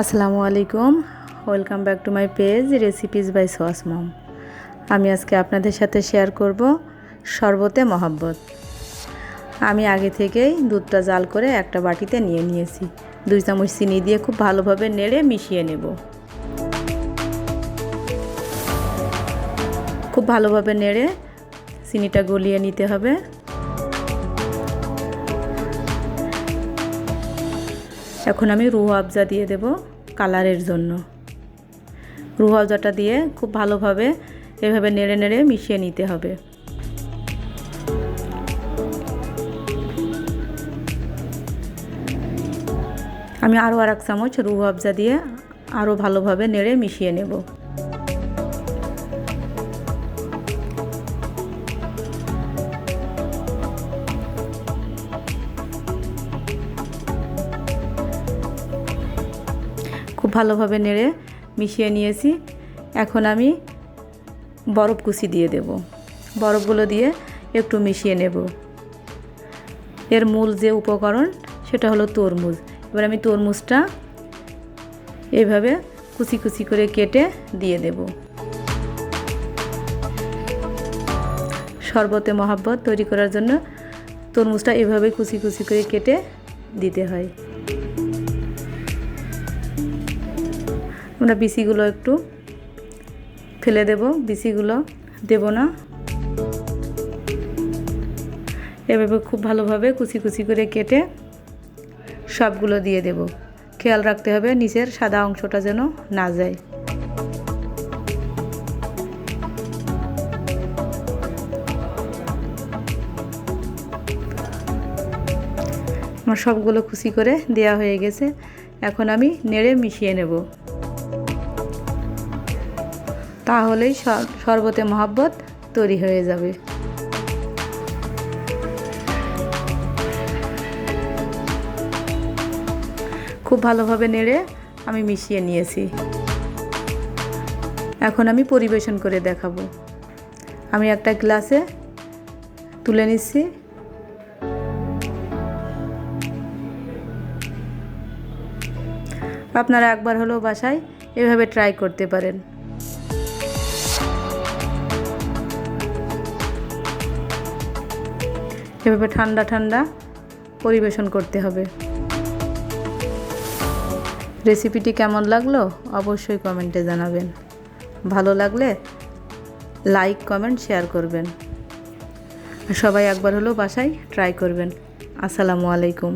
আসসালামু আলাইকুম। Welcome back to my page recipes by সোয়াস mom আমি আজকে আপনাদের সাথে শেয়ার করব শরবতে মহাব্বত। আমি আগে থেকেই দুধটা জাল করে একটা বাটিতে নিয়ে নিয়েছি। দুই চামচ চিনি দিয়ে খুব ভালোভাবে নেড়ে মিশিয়ে নেব। খুব ভালোভাবে নেড়ে চিনিটা গলিয়ে নিতে হবে। এখন আমি রুহ আবজা দিয়ে দেব কালারের জন্য। রুহ আবজাটা দিয়ে খুব ভালোভাবে এভাবে নেড়ে নেড়ে মিশিয়ে নিতে হবে। আমি আরও আর এক চামচ রুহ আবজা দিয়ে আরও ভালোভাবে নেড়ে মিশিয়ে নেব। ভালোভাবে নেড়ে মিশিয়ে নিয়েছি। এখন আমি বরফ কুচি দিয়ে দেব। বরফগুলো দিয়ে একটু মিশিয়ে নেব। এর মূল যে উপকরণ, সেটা হলো তরমুজ। এবার আমি তরমুজটা এইভাবে কুচি কুচি করে কেটে দিয়ে দেব। শরবতে মহাব্বত তৈরি করার জন্য তরমুজটা এভাবে কুচি কুচি করে কেটে দিতে হয়। আমরা বিচিগুলো একটু ফেলে দেব বিচিগুলো দেব না। এভাবে খুব ভালোভাবে কুচি কুচি করে কেটে সবগুলো দিয়ে দেব। খেয়াল রাখতে হবে নিচের সাদা অংশটা যেন না যায়। আমার সবগুলো খুশি করে দেয়া হয়ে গেছে। এখন আমি নেড়ে মিশিয়ে নেব। তাহলেই শরবতে মহাব্বত তৈরি হয়ে যাবে। খুব ভালোভাবে নেড়ে আমি মিশিয়ে নিয়েছি। এখন আমি পরিবেশন করে দেখাবো। আমি একটা গ্লাসে তুলে নিচ্ছি। আপনারা একবার হলেও বাসায় এভাবে ট্রাই করতে পারেন। এভাবে ঠান্ডা ঠান্ডা পরিবেশন করতে হবে। রেসিপিটি কেমন লাগল অবশ্যই কমেন্টে জানাবেন। ভালো লাগলে লাইক, কমেন্ট, শেয়ার করবেন। সবাই একবার হলেও বাসায় ট্রাই করবেন। আসসালামু আলাইকুম।